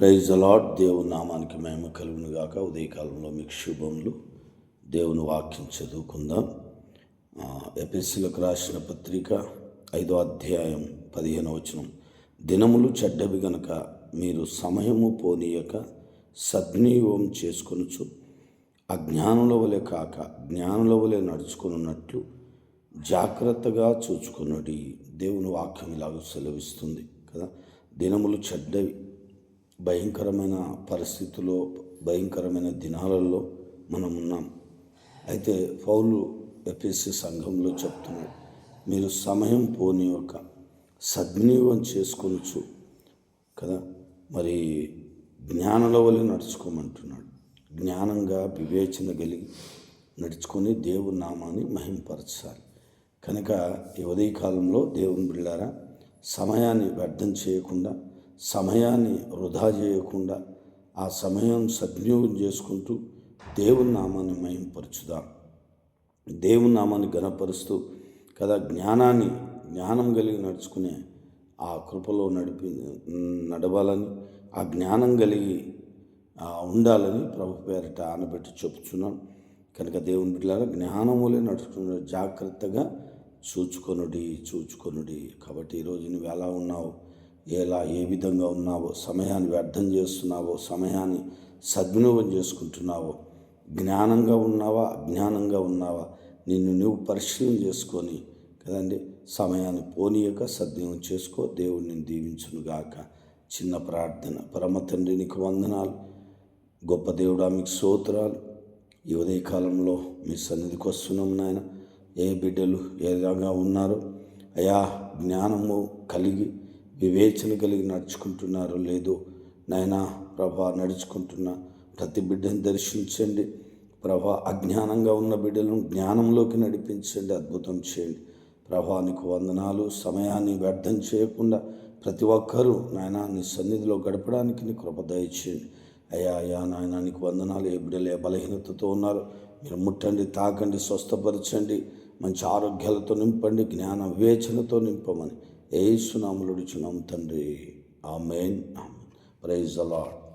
Praise అలాడ్ దేవుని నామానికి మేము కలుగును గాక ఉదయకాలంలో మీకు శుభములు. దేవుని వాక్యం చదువుకుందాం. ఎపిసిలకు రాసిన పత్రిక ఐదో అధ్యాయం పదిహేను వచనం. దినములు చెడ్డవి గనక మీరు సమయము పోనీయక సద్వినియోగం చేసుకొనుచు అజ్ఞానుల వలె కాక జ్ఞానుల వలె నడుచుకున్నట్లు జాగ్రత్తగా చూచుకున్నది దేవుని వాక్యం ఇలాగ సెలవిస్తుంది కదా. దినములు చెడ్డవి. భయంకరమైన పరిస్థితుల్లో భయంకరమైన దినాలలో మనం ఉన్నాం అయితే పౌలు ఎపిసి సంఘంలో చెప్తున్నాడు మీరు సమయం పోని ఒక సద్వినియోగం చేసుకోవచ్చు కదా. మరి జ్ఞానుల వల్ల నడుచుకోమంటున్నాడు. జ్ఞానంగా వివేచన కలిగి నడుచుకొని దేవుని నామాన్ని మహింపరచాలి. కనుక ఈ ఉదయకాలంలో దేవుని బిళ్ళారా సమయాన్ని వ్యర్థం చేయకుండా సమయాన్ని వృధా చేయకుండా ఆ సమయం సద్వినియోగం చేసుకుంటూ దేవుని నామాన్ని మయంపరచుదాం దేవుని నామాన్ని గణపరుస్తూ కదా జ్ఞానాన్ని జ్ఞానం కలిగి నడుచుకునే ఆ కృపలో నడిపి నడవాలని ఆ జ్ఞానం కలిగి ఉండాలని ప్రభు పేరిట ఆనబెట్టి చెప్పుచున్నాం. కనుక దేవుని బిడ్డలారా జ్ఞానములే నడుచుకున్న జాగ్రత్తగా చూచుకొనుడి చూచుకొనుడి. కాబట్టి ఈరోజు నువ్వు ఎలా ఉన్నావు? ఎలా ఏ విధంగా ఉన్నావో సమయాన్ని వ్యర్థం చేస్తున్నావో సమయాన్ని సద్వినియోగం చేసుకుంటున్నావో జ్ఞానంగా ఉన్నావా అజ్ఞానంగా ఉన్నావా నిన్ను నువ్వు పరిశీలన చేసుకొని కదండి సమయాన్ని పోనీయక సద్వినియోగం చేసుకో దేవుడిని దీవించునుగాక చిన్న ప్రార్థన. పరమ తండ్రి నీకు వందనాలు. గొప్ప దేవుడా మీకు సోత్రాలు ఈ ఉదయకాలంలో మీ సన్నిధికి వస్తున్నాం నాయన. ఏ బిడ్డలు ఏ విధంగా ఉన్నారో అయా జ్ఞానము కలిగి వివేచన కలిగి నడుచుకుంటున్నారో లేదో నాయనా ప్రభా నడుచుకుంటున్న ప్రతి బిడ్డను దర్శించండి. ప్రభా అజ్ఞానంగా ఉన్న బిడ్డలను జ్ఞానంలోకి నడిపించండి అద్భుతం చేయండి. ప్రభానికి వందనాలు సమయాన్ని వ్యర్థం చేయకుండా ప్రతి ఒక్కరూ నాయన నీ సన్నిధిలో గడపడానికి నీ కృప దయచేయండి. అయ్యా అయ్యా నాయనానికి వందనాలు. ఏ బిడ్డలు ఏ బలహీనతతో ఉన్నారు మీరు ముట్టండి తాకండి స్వస్థపరచండి. మంచి ఆరోగ్యాలతో నింపండి జ్ఞాన వివేచనతో నింపమని ఏ తండ్రి. ఆమెన్. ఆమెన్. Praise allot